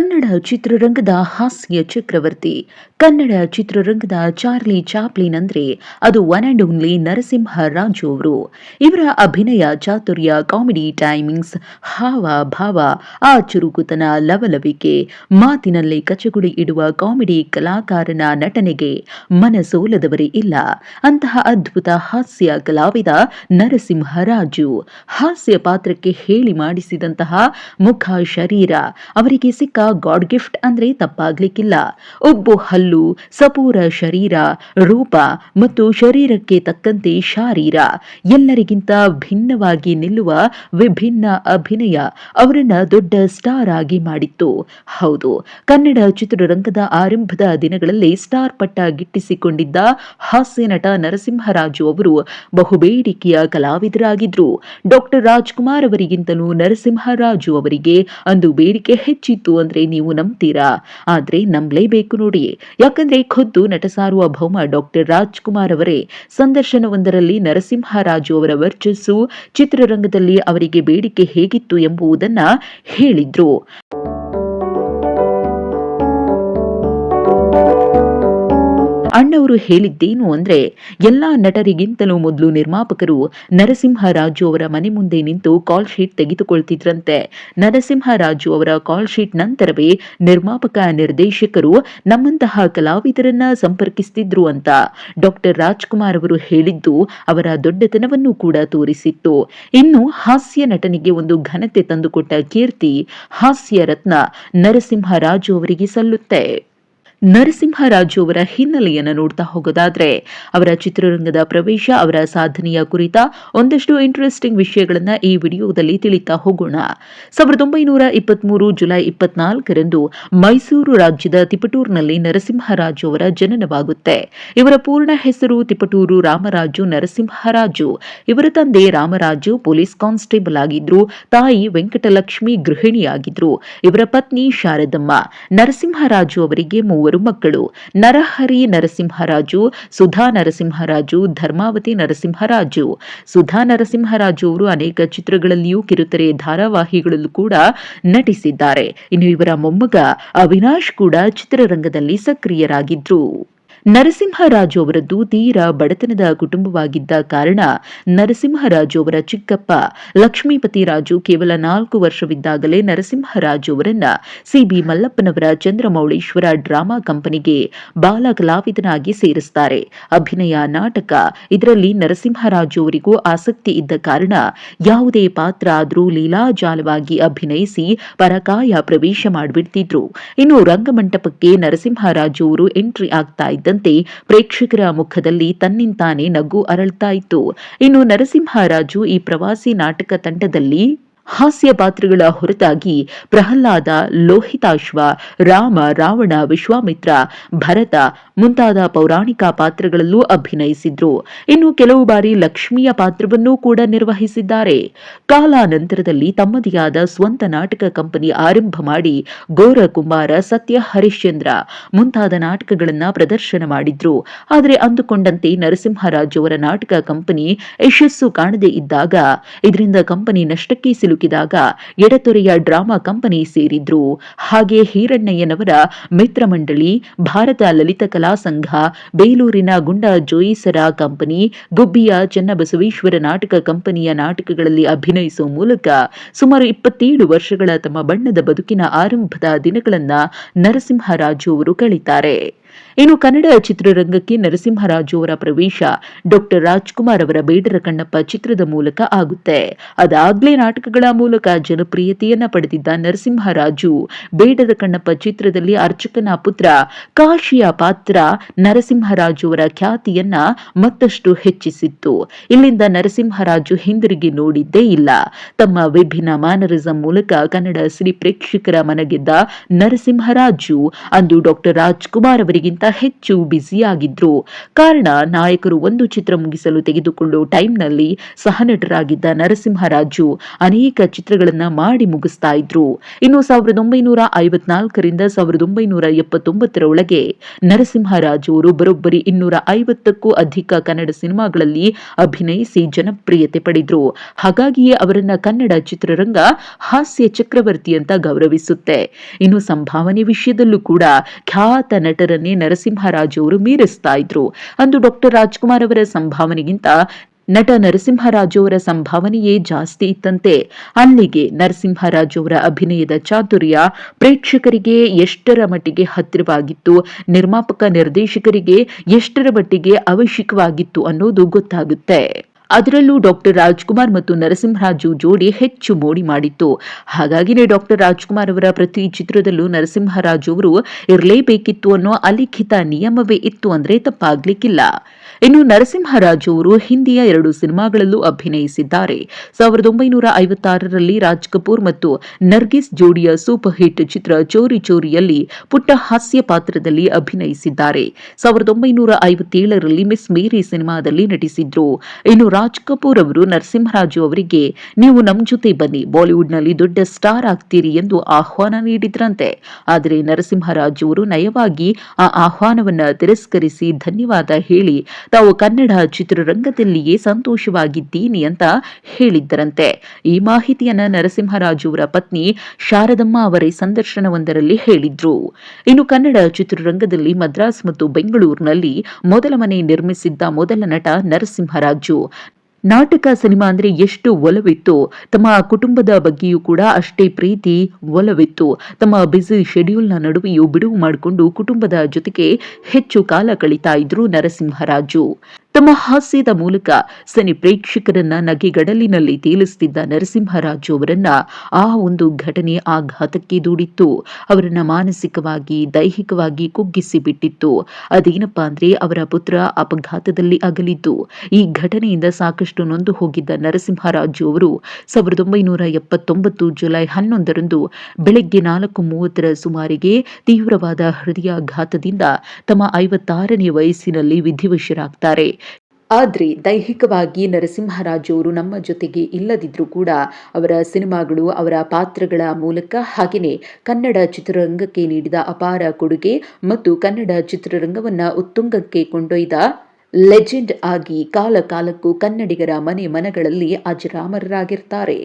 ಕನ್ನಡ ಚಿತ್ರರಂಗದ ಹಾಸ್ಯ ಚಕ್ರವರ್ತಿ ಕನ್ನಡ ಚಿತ್ರರಂಗದ ಚಾರ್ಲಿ ಚಾಪ್ಲಿನ್ ಅಂದ್ರೆ ಅದು one and only Narasimha Raju ಅವರು. ಇವರ ಅಭಿನಯ, ಚಾತುರ್ಯ, ಕಾಮಿಡಿ, ಟೈಮಿಂಗ್ಸ್, ಹಾವ, ಭಾವ, ಆ ಚುರುಕುತನ, ಲವಲವಿಕೆ, ಮಾತಿನಲ್ಲಿ ಕಚಗುಳಿ ಇಡುವ ಕಾಮಿಡಿ ಕಲಾಕಾರನ ನಟನೆಗೆ ಮನಸೋಲದವರೇ ಇಲ್ಲ. ಅಂತಹ ಅದ್ಭುತ ಹಾಸ್ಯ ಕಲಾವಿದ ನರಸಿಂಹ ರಾಜು. ಹಾಸ್ಯ ಪಾತ್ರಕ್ಕೆ ಹೇಳಿ ಮಾಡಿಸಿದಂತಹ ಮುಖ ಶರೀರ ಅವರಿಗೆ ಸಿಕ್ಕ ಗಾಡ್ ಗಿಫ್ಟ್ ಅಂದ್ರೆ ತಪ್ಪಾಗ್ಲಿಕ್ಕಿಲ್ಲ. ಒಬ್ಬು ಹಲ್ಲು ಸಪೂರ ಶರೀರ, ರೂಪ ಮತ್ತು ಶರೀರಕ್ಕೆ ತಕ್ಕಂತೆ ಶಾರೀರ. ಎಲ್ಲರಿಗಿಂತ ಭಿನ್ನವಾಗಿ ನಿಲ್ಲುವ ವಿಭಿನ್ನ ಅಭಿನಯ ಅವರನ್ನ ದೊಡ್ಡ ಸ್ಟಾರ್ ಆಗಿ ಮಾಡಿತ್ತು. ಹೌದು, ಕನ್ನಡ ಚಿತ್ರರಂಗದ ಆರಂಭದ ದಿನಗಳಲ್ಲಿ ಸ್ಟಾರ್ ಪಟ್ಟ ಗಿಟ್ಟಿಸಿಕೊಂಡಿದ್ದ ಹಾಸ್ಯ ನಟ ನರಸಿಂಹರಾಜು ಅವರು ಬಹುಬೇಡಿಕೆಯ ಕಲಾವಿದರಾಗಿದ್ರು. ಡಾಕ್ಟರ್ ರಾಜ್ಕುಮಾರ್ ಅವರಿಗಿಂತಲೂ ನರಸಿಂಹರಾಜು ಅವರಿಗೆ ಅಂದು ಬೇಡಿಕೆ ಹೆಚ್ಚಿತ್ತು ಅಂದ್ರೆ ನೀವು ನಂಬ್ತೀರಾ? ಆದ್ರೆ ನಂಬಲೇಬೇಕು ನೋಡಿ. ಯಾಕಂದ್ರೆ ಖುದ್ದು ನಟ ಸಾರುವ ಭೌಮ ಡಾಕ್ಟರ್ ರಾಜ್ಕುಮಾರ್ ಅವರೇ ಸಂದರ್ಶನವೊಂದರಲ್ಲಿ ನರಸಿಂಹರಾಜು ಅವರ ವರ್ಚಸ್ಸು ಚಿತ್ರರಂಗದಲ್ಲಿ ಅವರಿಗೆ ಬೇಡಿಕೆ ಹೇಗಿತ್ತು ಎಂಬುದನ್ನ ಹೇಳಿದ್ರು. ಅಣ್ಣವರು ಹೇಳಿದ್ದೇನು ಅಂದ್ರೆ, ಎಲ್ಲಾ ನಟರಿಗಿಂತಲೂ ಮೊದಲು ನಿರ್ಮಾಪಕರು ನರಸಿಂಹರಾಜು ಅವರ ಮನೆ ಮುಂದೆ ನಿಂತು ಕಾಲ್ ಶೀಟ್ ತೆಗೆದುಕೊಳ್ತಿದ್ರಂತೆ. ನರಸಿಂಹರಾಜು ಅವರ ಕಾಲ್ ಶೀಟ್ ನಂತರವೇ ನಿರ್ಮಾಪಕ, ನಿರ್ದೇಶಕರು ನಮ್ಮಂತಹ ಕಲಾವಿದರನ್ನ ಸಂಪರ್ಕಿಸುತ್ತಿದ್ರು ಅಂತ ಡಾಕ್ಟರ್ ರಾಜ್ಕುಮಾರ್ ಅವರು ಹೇಳಿದ್ದು ಅವರ ದೊಡ್ಡತನವನ್ನು ಕೂಡ ತೋರಿಸಿತ್ತು. ಇನ್ನು ಹಾಸ್ಯ ನಟನಿಗೆ ಒಂದು ಘನತೆ ತಂದುಕೊಟ್ಟ ಕೀರ್ತಿ, ಹಾಸ್ಯ ರತ್ನ ನರಸಿಂಹರಾಜು ಅವರಿಗೆ ಸಲ್ಲುತ್ತೆ. ನರಸಿಂಹರಾಜು ಅವರ ಹಿನ್ನೆಲೆಯನ್ನು ನೋಡ್ತಾ ಹೋಗೋದಾದ್ರೆ, ಅವರ ಚಿತ್ರರಂಗದ ಪ್ರವೇಶ, ಅವರ ಸಾಧನೆಯ ಕುರಿತ ಒಂದಷ್ಟು ಇಂಟ್ರೆಸ್ಟಿಂಗ್ ವಿಷಯಗಳನ್ನು ಈ ವಿಡಿಯೋದಲ್ಲಿ ತಿಳಿತಾ ಹೋಗೋಣ. ಸಾವಿರದ ಒಂಬೈನೂರ ಇಪ್ಪತ್ಮೂರು ಜುಲೈ ಇಪ್ಪತ್ನಾಲ್ಕರಂದು ಮೈಸೂರು ರಾಜ್ಯದ ತಿಪಟೂರಿನಲ್ಲಿ ನರಸಿಂಹರಾಜು ಅವರ ಜನನವಾಗುತ್ತೆ. ಇವರ ಪೂರ್ಣ ಹೆಸರು ತಿಪಟೂರು ರಾಮರಾಜು ನರಸಿಂಹರಾಜು. ಇವರ ತಂದೆ ರಾಮರಾಜು ಪೊಲೀಸ್ ಕಾನ್ಸ್ಟೇಬಲ್ ಆಗಿದ್ರು, ತಾಯಿ ವೆಂಕಟಲಕ್ಷ್ಮಿ ಗೃಹಿಣಿಯಾಗಿದ್ರು. ಇವರ ಪತ್ನಿ ಶಾರದಮ್ಮ. ನರಸಿಂಹರಾಜು ಅವರಿಗೆ ಮೂವರು ಮಕ್ಕಳು. ನರಹರಿ ನರಸಿಂಹರಾಜು, ಸುಧಾ ನರಸಿಂಹರಾಜು, ಧರ್ಮಾವತಿ ನರಸಿಂಹರಾಜು. ಸುಧಾ ನರಸಿಂಹರಾಜು ಅವರು ಅನೇಕ ಚಿತ್ರಗಳಲ್ಲಿಯೂ ಕಿರುತೆರೆ ಧಾರಾವಾಹಿಗಳಲ್ಲೂ ಕೂಡ ನಟಿಸಿದ್ದಾರೆ. ಇನ್ನು ಇವರ ಮೊಮ್ಮಗ ಅವಿನಾಶ್ ಕೂಡ ಚಿತ್ರರಂಗದಲ್ಲಿ ಸಕ್ರಿಯರಾಗಿದ್ರು. ನರಸಿಂಹರಾಜು ಅವರದ್ದು ತೀರಾ ಬಡತನದ ಕುಟುಂಬವಾಗಿದ್ದ ಕಾರಣ ನರಸಿಂಹರಾಜು ಅವರ ಚಿಕ್ಕಪ್ಪ ಲಕ್ಷ್ಮೀಪತಿ ರಾಜು ಕೇವಲ ನಾಲ್ಕು ವರ್ಷವಿದ್ದಾಗಲೇ ನರಸಿಂಹರಾಜು ಅವರನ್ನ ಸಿಬಿ ಮಲ್ಲಪ್ಪನವರ ಚಂದ್ರಮೌಳೇಶ್ವರ ಡ್ರಾಮಾ ಕಂಪನಿಗೆ ಬಾಲ ಕಲಾವಿದನಾಗಿ ಸೇರಿಸುತ್ತಾರೆ ಅಭಿನಯ, ನಾಟಕ, ಇದರಲ್ಲಿ ನರಸಿಂಹರಾಜು ಅವರಿಗೂ ಆಸಕ್ತಿ ಇದ್ದ ಕಾರಣ ಯಾವುದೇ ಪಾತ್ರ ಆದರೂ ಲೀಲಾಜಾಲವಾಗಿ ಅಭಿನಯಿಸಿ ಪರಕಾಯ ಪ್ರವೇಶ ಮಾಡಿಬಿಡ್ತಿದ್ರು. ಇನ್ನು ರಂಗಮಂಟಪಕ್ಕೆ ನರಸಿಂಹರಾಜು ಅವರು ಎಂಟ್ರಿ ಆಗ್ತಾ ಇದ್ದ ಪ್ರೇಕ್ಷಕರ ಮುಖದಲ್ಲಿ ತನ್ನಿಂತಾನೆ ನಗು ಅರಳ್ತಾ ಇತ್ತು. ಇನ್ನು ನರಸಿಂಹರಾಜು ಈ ಪ್ರವಾಸಿ ನಾಟಕ ತಂಡದಲ್ಲಿ ಹಾಸ್ಯ ಪಾತ್ರಗಳ ಹೊರತಾಗಿ ಪ್ರಹ್ಲಾದ, ಲೋಹಿತಾಶ್ವ, ರಾಮ, ರಾವಣ, ವಿಶ್ವಾಮಿತ್ರ, ಭರತ ಮುಂತಾದ ಪೌರಾಣಿಕ ಪಾತ್ರಗಳಲ್ಲೂ ಅಭಿನಯಿಸಿದ್ರು. ಇನ್ನು ಕೆಲವು ಬಾರಿ ಲಕ್ಷ್ಮಿಯ ಪಾತ್ರವನ್ನೂ ಕೂಡ ನಿರ್ವಹಿಸಿದ್ದಾರೆ. ಕಾಲಾನಂತರದಲ್ಲಿ ತಮ್ಮದೇ ಆದ ಸ್ವಂತ ನಾಟಕ ಕಂಪನಿ ಆರಂಭ ಮಾಡಿ ಗೋರ ಕುಮಾರ ಸತ್ಯ ಹರಿಶ್ಚಂದ್ರ ಮುಂತಾದ ನಾಟಕಗಳನ್ನು ಪ್ರದರ್ಶನ ಮಾಡಿದ್ರು. ಆದರೆ ಅಂದುಕೊಂಡಂತೆ ನರಸಿಂಹರಾಜ್ ಅವರ ನಾಟಕ ಕಂಪನಿ ಯಶಸ್ಸು ಕಾಣದೇ ಇದ್ದಾಗ ಇದರಿಂದ ಕಂಪನಿ ನಷ್ಟಕ್ಕೆ ಸಿಲುಕಿದಾಗ ಎಡತೊರೆಯ ಡ್ರಾಮಾ ಕಂಪನಿ ಸೇರಿದ್ರು. ಹಾಗೆ ಹೀರಣ್ಣಯ್ಯನವರ ಮಿತ್ರ ಮಂಡಳಿ, ಭಾರತ ಲಲಿತ ಕಲಾ ಸಂಘ, ಬೇಲೂರಿನ ಗುಂಡ ಜೋಯಿಸರ ಕಂಪನಿ, ಗುಬ್ಬಿಯ ಚನ್ನಬಸವೇಶ್ವರ ನಾಟಕ ಕಂಪನಿಯ ನಾಟಕಗಳಲ್ಲಿ ಅಭಿನಯಿಸುವ ಮೂಲಕ ಸುಮಾರು ಇಪ್ಪತ್ತೇಳು ವರ್ಷಗಳ ತಮ್ಮ ಬಣ್ಣದ ಬದುಕಿನ ಆರಂಭದ ದಿನಗಳನ್ನ ನರಸಿಂಹರಾಜು ಅವರು ಕಳಿತಾರೆ. ಇನ್ನು ಕನ್ನಡ ಚಿತ್ರರಂಗಕ್ಕೆ ನರಸಿಂಹರಾಜು ಅವರ ಪ್ರವೇಶ ಡಾಕ್ಟರ್ ರಾಜ್ಕುಮಾರ್ ಅವರ ಬೇಡರ ಕಣ್ಣಪ್ಪ ಚಿತ್ರದ ಮೂಲಕ ಆಗುತ್ತೆ. ಅದಾಗ್ಲೇ ನಾಟಕಗಳ ಮೂಲಕ ಜನಪ್ರಿಯತೆಯನ್ನ ಪಡೆದಿದ್ದ ನರಸಿಂಹರಾಜು ಬೇಡರ ಕಣ್ಣಪ್ಪ ಚಿತ್ರದಲ್ಲಿ ಅರ್ಚಕನ ಪುತ್ರ ಕಾಶಿಯ ಪಾತ್ರ ನರಸಿಂಹರಾಜು ಅವರ ಖ್ಯಾತಿಯನ್ನ ಮತ್ತಷ್ಟು ಹೆಚ್ಚಿಸಿತ್ತು. ಇಲ್ಲಿಂದ ನರಸಿಂಹರಾಜು ಹಿಂದಿರುಗಿ ನೋಡಿದ್ದೇ ಇಲ್ಲ. ತಮ್ಮ ವಿಭಿನ್ನ ಮ್ಯಾನರಿಸಂ ಮೂಲಕ ಕನ್ನಡ ಸಿನಿ ಪ್ರೇಕ್ಷಕರ ಮನಗೆದ್ದ ನರಸಿಂಹರಾಜು ಅಂದು ಡಾಕ್ಟರ್ ರಾಜ್ಕುಮಾರ್ ಅವರಿಗೆ ನಟರಿಗಿಂತ ಹೆಚ್ಚು ಬ್ಯುಸಿಯಾಗಿದ್ರು. ಕಾರಣ ನಾಯಕರು ಒಂದು ಚಿತ್ರ ಮುಗಿಸಲು ತೆಗೆದುಕೊಳ್ಳೋ ಟೈಮ್ನಲ್ಲಿ ಸಹನಟರಾಗಿದ್ದ ನರಸಿಂಹರಾಜು ಅನೇಕ ಚಿತ್ರಗಳನ್ನ ಮಾಡಿ ಮುಗಿಸ್ತಾ ಇದ್ರು. ಇನ್ನು ಸಾವಿರದ ಒಂಬೈನೂರ ಐವತ್ನಾಲ್ಕರಿಂದ ಸಾವಿರದ ಒಂಬೈನೂರ ಎಪ್ಪತ್ತೊಂಬತ್ತರ ಒಳಗೆ ನರಸಿಂಹರಾಜು ಅವರು ಬರೋಬ್ಬರಿ ಇನ್ನೂರ ಐವತ್ತಕ್ಕೂ ಅಧಿಕ ಕನ್ನಡ ಸಿನಿಮಾಗಳಲ್ಲಿ ಅಭಿನಯಿಸಿ ಜನಪ್ರಿಯತೆ ಪಡೆದ್ರು. ಹಾಗಾಗಿಯೇ ಅವರನ್ನ ಕನ್ನಡ ಚಿತ್ರರಂಗ ಹಾಸ್ಯ ಚಕ್ರವರ್ತಿ ಅಂತ ಗೌರವಿಸುತ್ತೆ. ಇನ್ನು ಸಂಭಾವನೆ ವಿಷಯದಲ್ಲೂ ಕೂಡ ಖ್ಯಾತ ನಟರನ್ನೇ ನರಸಿಂಹರಾಜು ಅವರು ಮೀರಿಸ್ತಾ ಇದ್ರು. ಅಂದು ಡಾಕ್ಟರ್ ರಾಜ್ಕುಮಾರ್ ಅವರ ಸಂಭಾವನೆಗಿಂತ ನಟ ನರಸಿಂಹರಾಜು ಅವರ ಸಂಭಾವನೆಯೇ ಜಾಸ್ತಿ ಇತ್ತಂತೆ. ಅಲ್ಲಿಗೆ ನರಸಿಂಹರಾಜು ಅವರ ಅಭಿನಯದ ಚಾತುರ್ಯ ಪ್ರೇಕ್ಷಕರಿಗೆ ಎಷ್ಟರ ಮಟ್ಟಿಗೆ ಹತ್ತಿರವಾಗಿತ್ತು, ನಿರ್ಮಾಪಕ ನಿರ್ದೇಶಕರಿಗೆ ಎಷ್ಟರ ಮಟ್ಟಿಗೆ ಅವಶ್ಯಕವಾಗಿತ್ತು ಅನ್ನೋದು ಗೊತ್ತಾಗುತ್ತೆ. ಅದರಲ್ಲೂ ಡಾಕ್ಟರ್ ರಾಜ್ಕುಮಾರ್ ಮತ್ತು ನರಸಿಂಹರಾಜು ಜೋಡಿ ಹೆಚ್ಚು ಮೋಡಿ ಮಾಡಿತ್ತು. ಹಾಗಾಗಿನೇ ಡಾಕ್ಟರ್ ರಾಜ್ಕುಮಾರ್ ಅವರ ಪ್ರತಿ ಚಿತ್ರದಲ್ಲೂ ನರಸಿಂಹರಾಜು ಅವರು ಇರಲೇಬೇಕಿತ್ತು ಅನ್ನೋ ಅಲಿಖಿತ ನಿಯಮವೇ ಇತ್ತು ಅಂದ್ರೆ ತಪ್ಪಾಗ್ಲಿಕ್ಕಿಲ್ಲ. ಇನ್ನು ನರಸಿಂಹರಾಜು ಅವರು ಹಿಂದಿಯ ಎರಡು ಸಿನಿಮಾಗಳಲ್ಲೂ ಅಭಿನಯಿಸಿದ್ದಾರೆ. ಸಾವಿರದ ಒಂಬೈನೂರ ಐವತ್ತಾರರಲ್ಲಿ ರಾಜ್ ಕಪೂರ್ ಮತ್ತು ನರ್ಗಿಸ್ ಜೋಡಿಯ ಸೂಪರ್ ಹಿಟ್ ಚಿತ್ರ ಚೋರಿ ಚೋರಿಯಲ್ಲಿ ಪುಟ್ಟ ಹಾಸ್ಯ ಪಾತ್ರದಲ್ಲಿ ಅಭಿನಯಿಸಿದ್ದಾರೆ. ಸಾವಿರದ ಒಂಬೈನೂರ ಐವತ್ತೇಳರಲ್ಲಿ ಮಿಸ್ ಮೇರಿ ಸಿನಿಮಾದಲ್ಲಿ ನಟಿಸಿದ್ರು. ಇನ್ನು ರಾಜ್ ಕಪೂರ್ ಅವರು ನರಸಿಂಹರಾಜು ಅವರಿಗೆ, ನೀವು ನಮ್ಮ ಜೊತೆ ಬನ್ನಿ, ಬಾಲಿವುಡ್ನಲ್ಲಿ ದೊಡ್ಡ ಸ್ಟಾರ್ ಆಗ್ತೀರಿ ಎಂದು ಆಹ್ವಾನ ನೀಡಿದ್ರಂತೆ. ಆದರೆ ನರಸಿಂಹರಾಜು ಅವರು ನಯವಾಗಿ ಆ ಆಹ್ವಾನವನ್ನ ತಿರಸ್ಕರಿಸಿ ಧನ್ಯವಾದ ಹೇಳಿ, ತಾವು ಕನ್ನಡ ಚಿತ್ರರಂಗದಲ್ಲಿಯೇ ಸಂತೋಷವಾಗಿದ್ದೀನಿ ಅಂತ ಹೇಳಿದ್ದರಂತೆ. ಈ ಮಾಹಿತಿಯನ್ನ ನರಸಿಂಹರಾಜು ಅವರ ಪತ್ನಿ ಶಾರದಮ್ಮ ಅವರೇ ಸಂದರ್ಶನವೊಂದರಲ್ಲಿ ಹೇಳಿದ್ರು. ಇನ್ನು ಕನ್ನಡ ಚಿತ್ರರಂಗದಲ್ಲಿ ಮದ್ರಾಸ್ ಮತ್ತು ಬೆಂಗಳೂರಿನಲ್ಲಿ ಮೊದಲ ಮನೆ ನಿರ್ಮಿಸಿದ್ದ ಮೊದಲ ನಟ ನರಸಿಂಹರಾಜು. ನಾಟಕ ಸಿನಿಮಾ ಅಂದರೆ ಎಷ್ಟು ಒಲವಿತ್ತು, ತಮ್ಮ ಕುಟುಂಬದ ಬಗ್ಗೆಯೂ ಕೂಡ ಅಷ್ಟೇ ಪ್ರೀತಿ ಒಲವಿತ್ತು. ತಮ್ಮ ಬ್ಯುಸಿ ಶೆಡ್ಯೂಲ್ನ ನಡುವೆಯೂ ಬಿಡುವು ಮಾಡಿಕೊಂಡು ಕುಟುಂಬದ ಜೊತೆಗೆ ಹೆಚ್ಚು ಕಾಲ ಕಳೀತಾ ಇದ್ರು ನರಸಿಂಹರಾಜು. ತಮ್ಮ ಹಾಸ್ಯದ ಮೂಲಕ ಸನಿ ಪ್ರೇಕ್ಷಕರನ್ನ ನಗೆಗಡಲಿನಲ್ಲಿ ತೇಲಿಸುತ್ತಿದ್ದ ನರಸಿಂಹರಾಜು ಅವರನ್ನ ಆ ಒಂದು ಘಟನೆ ಆಘಾತಕ್ಕೆ ದೂಡಿತ್ತು. ಅವರನ್ನ ಮಾನಸಿಕವಾಗಿ, ದೈಹಿಕವಾಗಿ ಕುಗ್ಗಿಸಿ ಬಿಟ್ಟಿತ್ತು ಅದೇನಪ್ಪಾ ಅಂದ್ರೆ ಅವರ ಪುತ್ರ ಅಪಘಾತದಲ್ಲಿ ಅಗಲಿದ್ದು. ಈ ಘಟನೆಯಿಂದ ಸಾಕಷ್ಟು ನೊಂದು ಹೋಗಿದ್ದ ನರಸಿಂಹರಾಜು ಅವರು ಸಾವಿರದ ಒಂಬೈನೂರ ಎಪ್ಪತ್ತೊಂಬತ್ತು ಜುಲೈ ಹನ್ನೊಂದರಂದು ಬೆಳಗ್ಗೆ ನಾಲ್ಕು ಮೂವತ್ತರ ಸುಮಾರಿಗೆ ತೀವ್ರವಾದ ಹೃದಯಾಘಾತದಿಂದ ತಮ್ಮ ಐವತ್ತಾರನೇ ವಯಸ್ಸಿನಲ್ಲಿ ವಿಧಿವಶರಾಗ್ತಾರೆ. ಆದರೆ ದೈಹಿಕವಾಗಿ ನರಸಿಂಹರಾಜವರು ನಮ್ಮ ಜೊತೆಗೆ ಇಲ್ಲದಿದ್ದರೂ ಕೂಡ ಅವರ ಸಿನಿಮಾಗಳು, ಅವರ ಪಾತ್ರಗಳ ಮೂಲಕ ಹಾಗೆಯೇ ಕನ್ನಡ ಚಿತ್ರರಂಗಕ್ಕೆ ನೀಡಿದ ಅಪಾರ ಕೊಡುಗೆ ಮತ್ತು ಕನ್ನಡ ಚಿತ್ರರಂಗವನ್ನು ಉತ್ತುಂಗಕ್ಕೆ ಕೊಂಡೊಯ್ದ ಲೆಜೆಂಡ್ ಆಗಿ ಕಾಲ ಕಾಲಕ್ಕೂ ಕನ್ನಡಿಗರ ಮನೆ ಮನಗಳಲ್ಲಿ ಅಜರಾಮರರಾಗಿರ್ತಾರೆ.